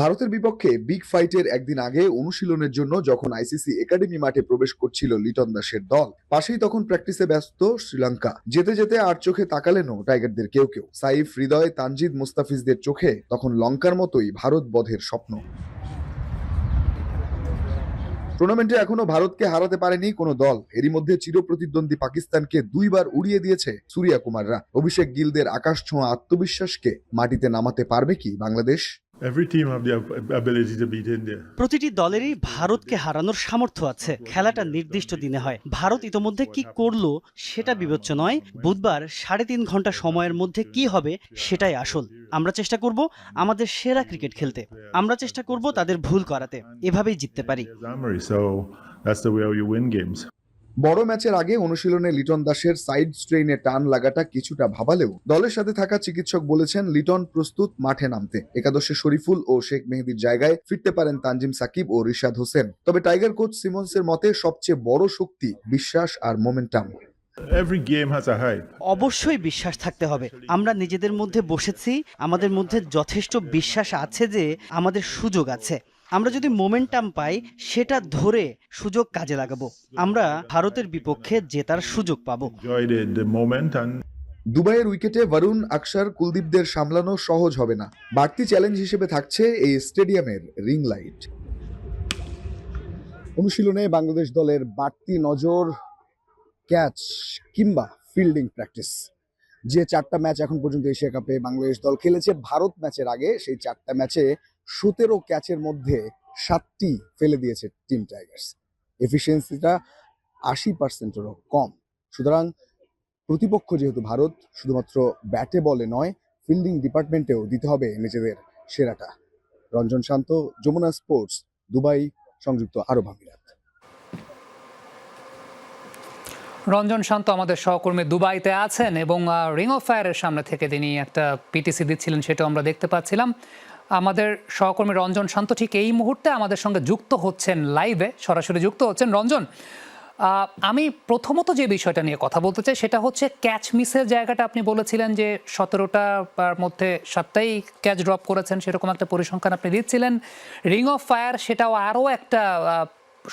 ভারতের বিপক্ষে বিগ ফাইটের একদিন আগে অনুশীলনের জন্য যখন আইসিসি একাডেমি মাঠে প্রবেশ করছিল লিটন দাসের দল, পাশেই তখন প্র্যাকটিসে ব্যস্ত শ্রীলঙ্কা। যেতে যেতে আর চোখে তাকালেনও টাইগারদের কেউ কেউ। সাইফ, হৃদয়, তানজিদ, মুস্তাফিজদের চোখে তখন লঙ্কার মতোই ভারত বধের স্বপ্ন। টুর্নামেন্টে এখনও ভারতকে হারাতে পারেনি কোনো দল। এরই মধ্যে চিরপ্রতিদ্বন্দ্বী পাকিস্তানকে দুইবার উড়িয়ে দিয়েছে সূর্যা কুমাররা। অভিষেক গিলদের আকাশ ছোঁয়া আত্মবিশ্বাসকে মাটিতে নামাতে পারবে কি Bangladesh? Every team have the ab- ability to beat India. প্রতিটি দলেরই ভারতকে হারানোর সামর্থ্য আছে। খেলাটা নির্দিষ্ট দিনে হয়। ভারত ইতোমধ্যে কি করল সেটা বিবেচ্য নয়। বুধবার সাড়ে তিন ঘণ্টা সময়ের মধ্যে কি হবে সেটাই আসল। আমরা চেষ্টা করব আমাদের সেরা ক্রিকেট খেলতে। আমরা চেষ্টা করব তাদের ভুল করাতে। এভাবেই জিততে পারি। বড় ম্যাচের আগে অনুশীলনে লিটন দাসের সাইড স্ট্রেইনে টান লাগাটা কিছুটা ভাবালেও দলের সাথে থাকা চিকিৎসক বলেছেন লিটন প্রস্তুত মাঠে নামতে। একাদশে শরীফুল ও শেখ মেহেদির জায়গায় ফিরতে পারেন তানজিম সাকিব ও রিশাদ হোসেন। তবে টাইগার কোচ সিমন্সের মতে সবচেয়ে বড় শক্তি বিশ্বাস আর মোমেন্টাম। অবশ্যই বিশ্বাস থাকতে হবে। আমরা নিজেদের মধ্যে বসেছি আমাদের মধ্যে যথেষ্ট বিশ্বাস আছে যে আমাদের সুযোগ আছে। আমরা যদি মোমেন্টাম পাই সেটা ধরে সুযোগ কাজে লাগাবো। আমরা ভারতের বিপক্ষে জেতার সুযোগ পাবো। দুবাইয়ের উইকেটে বরুণ আকসার কুলদীপদের সামলানো সহজ হবে না। বাড়তি চ্যালেঞ্জ হিসেবে থাকছে এই স্টেডিয়ামের রিং লাইট অনুশীলনে বাংলাদেশ দলের বাড়তি নজর ক্যাচ কিংবা ফিল্ডিং প্র্যাকটিস যে চারটা ম্যাচ এখন পর্যন্ত এশিয়া কাপে বাংলাদেশ দল খেলেছে ভারত ম্যাচের আগে সেই চারটা ম্যাচে সতেরো ক্যাচের মধ্যে সাতটি ফেলে দিয়েছে টিম টাইগার্স। এফিসিয়েন্সিটা আশি পার্সেন্টেরও কম। সুতরাং প্রতিপক্ষ যেহেতু ভারত, শুধুমাত্র ব্যাটে বলে নয়, ফিল্ডিং ডিপার্টমেন্টেও দিতে হবে নিজেদের সেরাটা। রঞ্জন শান্ত, যমুনা স্পোর্টস, দুবাই, সংযুক্ত আরব আমিরাত। রঞ্জন শান্ত আমাদের সহকর্মী দুবাইতে আছেন এবং রিং অফ ফায়ারের সামনে থেকে তিনি একটা পিটিসি দিচ্ছিলেন, সেটাও আমরা দেখতে পাচ্ছিলাম। আমাদের সহকর্মী রঞ্জন শান্ত ঠিক এই মুহূর্তে আমাদের সঙ্গে যুক্ত হচ্ছেন লাইভে সরাসরি যুক্ত হচ্ছেন। রঞ্জন আমি প্রথমত যে বিষয়টা নিয়ে কথা বলতে চাই সেটা হচ্ছে ক্যাচ মিসের জায়গাটা আপনি বলেছিলেন যে সতেরোটার মধ্যে সাতটাই ক্যাচ ড্রপ করেছেন, সেরকম একটা পরিসংখ্যান আপনি দিচ্ছিলেন। রিং অফ ফায়ার সেটাও আরও একটা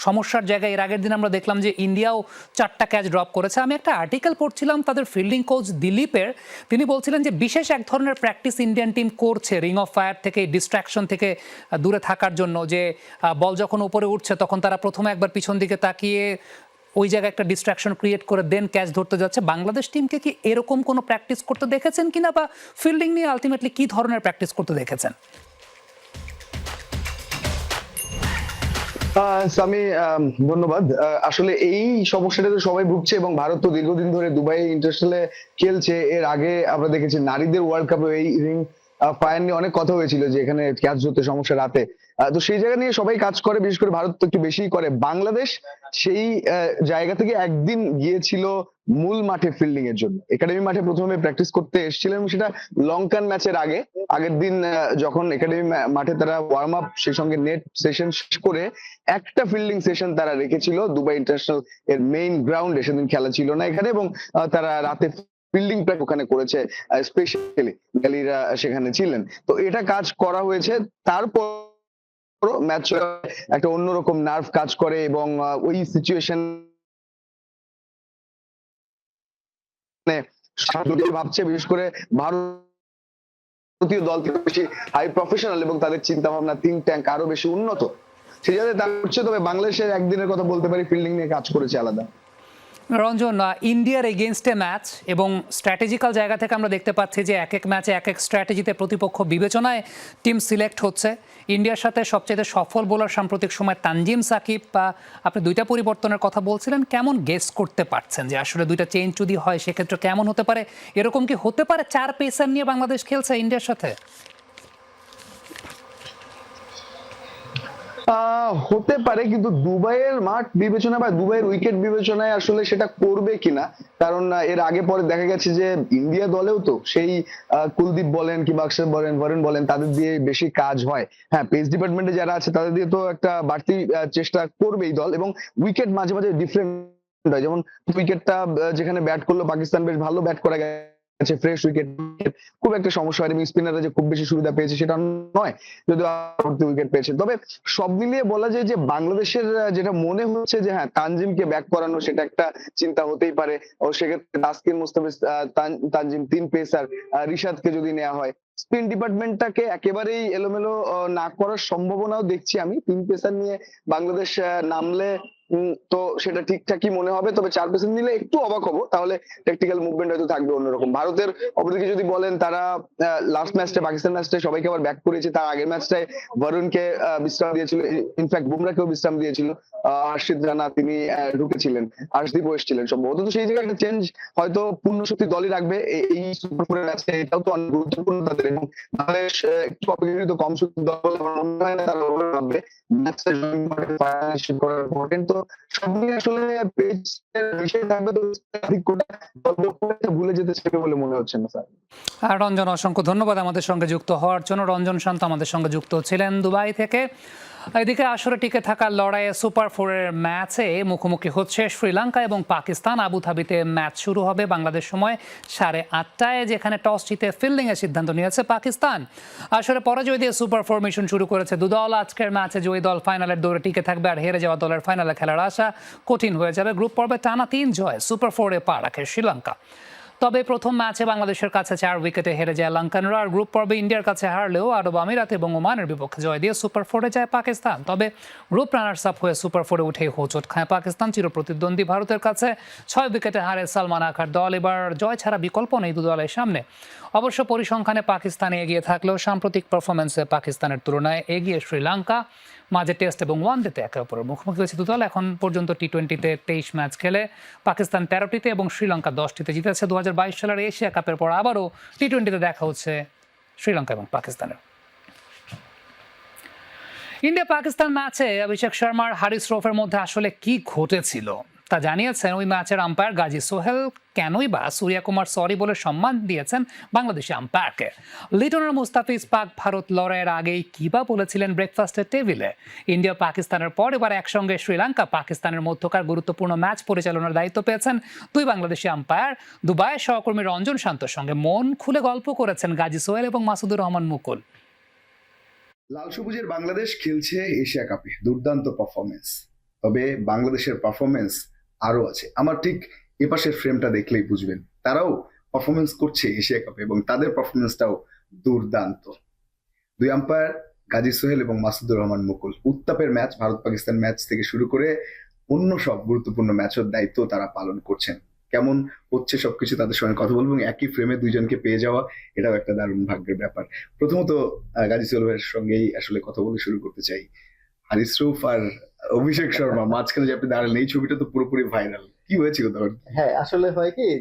সমস্যার জায়গায় এর আগের দিন আমরা দেখলাম যে ইন্ডিয়াও চারটা ক্যাচ ড্রপ করেছে। আমি একটা আর্টিকেল পড়ছিলাম, তাদের ফিল্ডিং কোচ দিলীপের। তিনি বলছিলেন যে বিশেষ এক ধরনের প্র্যাকটিস ইন্ডিয়ান টিম করছে রিং অফ ফায়ার থেকে ডিস্ট্রাকশন থেকে দূরে থাকার জন্য যে বল যখন উপরে উঠছে তখন তারা প্রথমে একবার পিছন দিকে তাকিয়ে ওই জায়গায় একটা ডিস্ট্রাকশন ক্রিয়েট করে দেন ক্যাচ ধরতে যাচ্ছে। বাংলাদেশ টিমকে কি এরকম কোনো প্র্যাকটিস করতে দেখেছেন কিনা বা ফিল্ডিং নিয়ে আলটিমেটলি কি ধরনের প্র্যাকটিস করতে দেখেছেন? ধন্যবাদ। আসলে এই সমস্যাটাতে সবাই ভুগছে এবং ভারত তো দীর্ঘদিন ধরে দুবাই ইন্টারন্যাশনালে খেলছে। এর আগে আমরা দেখেছি নারীদের ওয়ার্ল্ড কাপে এই রিং ফায়ার নিয়ে অনেক কথা হয়েছিল যে এখানে ক্যাচ ধরতে সমস্যা রাতে। তো সেই জায়গা নিয়ে সবাই কাজ করে, বিশেষ করে ভারত তো একটু বেশি করে। বাংলাদেশ সেই জায়গা থেকে একদিন গিয়েছিল মূল মাঠে ফিল্ডিং এর জন্য। একাডেমি মাঠে প্রথমে প্র্যাকটিস করতে এসেছিলেন, সেটা লঙ্কান ম্যাচের আগে। আগের দিন যখন একাডেমি মাঠে তারা ওয়ার্ম আপ সেই সঙ্গে নেট সেশন করে একটা ফিল্ডিং সেশন তারা রেখেছিল। দুবাই ইন্টারন্যাশনাল এর মেইন গ্রাউন্ডে সেদিন খেলা ছিল না এখানে এবং তারা রাতে ফিল্ডিং প্র্যাক ওখানে করেছে স্পেশালি গ্যালিরা সেখানে ছিলেন। তো এটা কাজ করা হয়েছে। তারপর ম্যাচ একটা অন্যরকম নার্ভ কাজ করে এবং ওই সিচুয়েশন ভাবছে, বিশেষ করে ভারতীয় দল থেকে বেশি হাই প্রফেশনাল এবং তাদের চিন্তা ভাবনা থিঙ্ক ট্যাঙ্ক আরও বেশি উন্নত। সেই জায়গায় তা করছে তবে বাংলাদেশের একদিনের কথা বলতে পারি ফিল্ডিং নিয়ে কাজ করেছে আলাদা। রঞ্জন ইন্ডিয়ার এগেনস্টে ম্যাচ এবং স্ট্র্যাটেজিক্যাল জায়গা থেকে আমরা দেখতে পাচ্ছি যে এক এক ম্যাচে এক এক স্ট্র্যাটেজিতে প্রতিপক্ষ বিবেচনায় টিম সিলেক্ট হচ্ছে। ইন্ডিয়ার সাথে সবচেয়ে সফল বোলার সাম্প্রতিক সময় তানজিম সাকিব, বা আপনি দুইটা পরিবর্তনের কথা বলছিলেন, কেমন গেস করতে পারছেন যে আসলে দুইটা চেঞ্জ যদি হয়, সেক্ষেত্রে কেমন হতে পারে? এরকম কি হতে পারে? চার পেসার নিয়ে বাংলাদেশ খেলছে ইন্ডিয়ার সাথে? হতে পারে, কিন্তু দুবাইয়ের মাঠ বিবেচনা বা দুবাইয়ের উইকেট বিবেচনায় আসলে সেটা করবে কিনা, কারণ এর আগে পরে দেখা গেছে যে ইন্ডিয়া দলেও তো সেই কুলদীপ বলেন কি বাক্সার বলেন বরেন বলেন, তাদের দিয়ে বেশি কাজ হয়। হ্যাঁ পেস ডিপার্টমেন্টে যারা আছে, তাদের দিয়ে তো একটা বাড়তি চেষ্টা করবেই দল এবং উইকেট মাঝে মাঝে ডিফারেন্ট যেমন উইকেটটা যেখানে ব্যাট করল, পাকিস্তান বেশ ভালো ব্যাট করা গেছে। আছে ফ্রেশ উইকেট খুব একটা সমস্যা হয়নি স্পিনাররা যে খুব বেশি সুবিধা পেয়েছে সেটা নয়, যদিও উইকেট পেয়েছে। তবে সব মিলিয়ে বলা যায় যে বাংলাদেশের যেটা মনে হচ্ছে যে হ্যাঁ তানজিমকে ব্যাক করানো সেটা একটা চিন্তা হতেই পারে। ও সেক্ষেত্রে তাসকিন, মুস্তাফিজ তানজিম তিন পেসার রিশাদকে যদি নেওয়া হয়। স্পিন ডিপার্টমেন্টটাকে একেবারেই এলোমেলো না করার সম্ভাবনাও দেখছি আমি। তিন পেসার নিয়ে বাংলাদেশ নামলে তো সেটা ঠিকঠাকই মনে হবে। তবে চার পেসার নিলে একটু অবাক হব। তাহলে টেকনিক্যাল মুভমেন্ট হয়তো থাকবে অন্যরকম। ভারতের অপরদিকে যদি বলেন, তারা লাস্ট ম্যাচটা পাকিস্তান ম্যাচটা সবাইকে আবার ব্যাক করেছে। তার আগের ম্যাচটায় বরুণকে বিশ্রাম দিয়েছিল। ইনফ্যাক্ট বুমরাকেও বিশ্রাম দিয়েছিল। হর্ষিত রানা তিনি ঢুকেছিলেন। হর্ষদীপও এসেছিলেন সম্ভবত। তো সেই জায়গায় একটা চেঞ্জ হয়তো পূর্ণ শক্তি দলই রাখবে। এই সুপার ফোরের ম্যাচে এটাও তো অনেক গুরুত্বপূর্ণ তাদের। এবং বাংলাদেশ একটু অপেক্ষাকৃত কম শক্তি দল মনে হয় না তারা ভাববে ম্যাচটা করা ইম্পর্টেন্ট তো সব মিলিয়ে আসলে তো ভুলে যেতে চাইবে বলে মনে হচ্ছে না, স্যার। আর রঞ্জন, অসংখ্য ধন্যবাদ আমাদের সঙ্গে যুক্ত হওয়ার জন্য। রঞ্জন শান্ত আমাদের সঙ্গে যুক্ত ছিলেন দুবাই থেকে। এদিকে আসরে টিকে থাকার লড়াইয়ে সুপার ফোরের ম্যাচে মুখোমুখি হচ্ছে শ্রীলঙ্কা এবং পাকিস্তান। আবুধাবিতে ম্যাচ শুরু হবে বাংলাদেশ সময় সাড়ে আটটায়, যেখানে টস জিতে ফিল্ডিং এর সিদ্ধান্ত নিয়েছে পাকিস্তান। আসলে পরাজয় দিয়ে সুপার ফোর মিশন শুরু করেছে দুদল। আজকের ম্যাচে জয়ী দল ফাইনালের দৌড়ে টিকে থাকবে আর হেরে যাওয়া দলের ফাইনালে খেলার আশা কঠিন হয়ে যাবে। গ্রুপ পর্বে টানা তিন জয়, সুপার ফোরে পা রাখে শ্রীলঙ্কা। তবে প্রথম ম্যাচে বাংলাদেশের কাছে চার উইকেটে হেরে যায় লঙ্কানরা, আর গ্রুপ পর্বে ইন্ডিয়ার কাছে হারলেও আরব আমিরাত এবং ওমানের বিপক্ষে জয় দিয়ে সুপার ফোরে যায় পাকিস্তান। তবে গ্রুপ রানার্স আপ হয়ে সুপার ফোরে উঠে হোঁচট খায় পাকিস্তান। চিরপ্রতিদ্বন্দ্বী ভারতের কাছে ছয় উইকেটে হারে সালমান আখার দল। এবার জয় ছাড়া বিকল্প নেই দু দলের সামনে। অবশ্য পরিসংখ্যানে পাকিস্তানে এগিয়ে থাকলেও সাম্প্রতিক পারফরমেন্সে পাকিস্তানের তুলনায় এগিয়ে শ্রীলঙ্কা। মাঝে টেস্ট এবং ওয়ানডেতে একে অপরের মুখোমুখি হয়েছে দুদল। এখন পর্যন্ত টি টোয়েন্টিতে তেইশ ম্যাচ খেলে পাকিস্তান তেরোটিতে এবং শ্রীলঙ্কা দশটিতে জিতেছে দু হাজার বাইশ সালের এশিয়া কাপের পর আবারও টি টোয়েন্টিতে দেখা হচ্ছে শ্রীলঙ্কা এবং পাকিস্তানের। ইন্ডিয়া পাকিস্তান ম্যাচে অভিষেক শর্মার হারিস রফের মধ্যে আসলে কি ঘটেছিল? তা জানিয়েছেন ওই ম্যাচের আম্পায়ার গাজী সোহেল, কেনই বা সূর্যা কুমার সরি বলে সম্মান দিয়েছেন বাংলাদেশি আম্পায়ারকে। লিটনের মুস্তাফিজ পাক ভারত লড়াইয়ের আগেই কিবা বলেছিলেন ব্রেকফাস্টের টেবিলে? ইন্ডিয়া পাকিস্তানের পর এবার একসঙ্গে শ্রীলঙ্কা, পাকিস্তানের মধ্যকার গুরুত্বপূর্ণ ম্যাচ পরিচালনার দায়িত্ব পেয়েছেন দুই বাংলাদেশি আম্পায়ার। দুবাইয়ের সহকর্মী রঞ্জন শান্তর সঙ্গে মন খুলে গল্প করেছেন গাজী সোহেল এবং মাসুদুর রহমান মুকুল। লাল সবুজের বাংলাদেশ খেলছে এশিয়া কাপে, দুর্দান্ত পারফরমেন্স তবে বাংলাদেশের পারফরমেন্স আরও আছে। আমার ঠিক এপাশের ফ্রেমটা দেখলেই বুঝবেন। তারাও পারফরমেন্স করছে এশিয়া কাপে এবং তাদের পারফরমেন্সটাও দুর্দান্ত। দুই আম্পায়ার গাজী সোহেল এবং মাসুদুর রহমান মুকুল। উত্তাপের ম্যাচ ভারত পাকিস্তান ম্যাচ থেকে শুরু করে অন্য সব গুরুত্বপূর্ণ ম্যাচের দায়িত্ব তারা পালন করছেন। কেমন হচ্ছে সবকিছু তাদের সঙ্গে কথা বলব এবং একই ফ্রেমে দুইজনকে পেয়ে যাওয়া, এটাও একটা দারুণ ভাগ্যের ব্যাপার। প্রথমত গাজী সোহেলের সঙ্গেই আসলে কথা বলে শুরু করতে চাই। হারিস রুফ আর অভিষেক শর্মা, মাঝখানে যে আপনি দাঁড়ালেন, এই ছবিটা তো পুরোপুরি ভাইরাল কি হয়েছিল তখন? হ্যাঁ আসলে হয় কি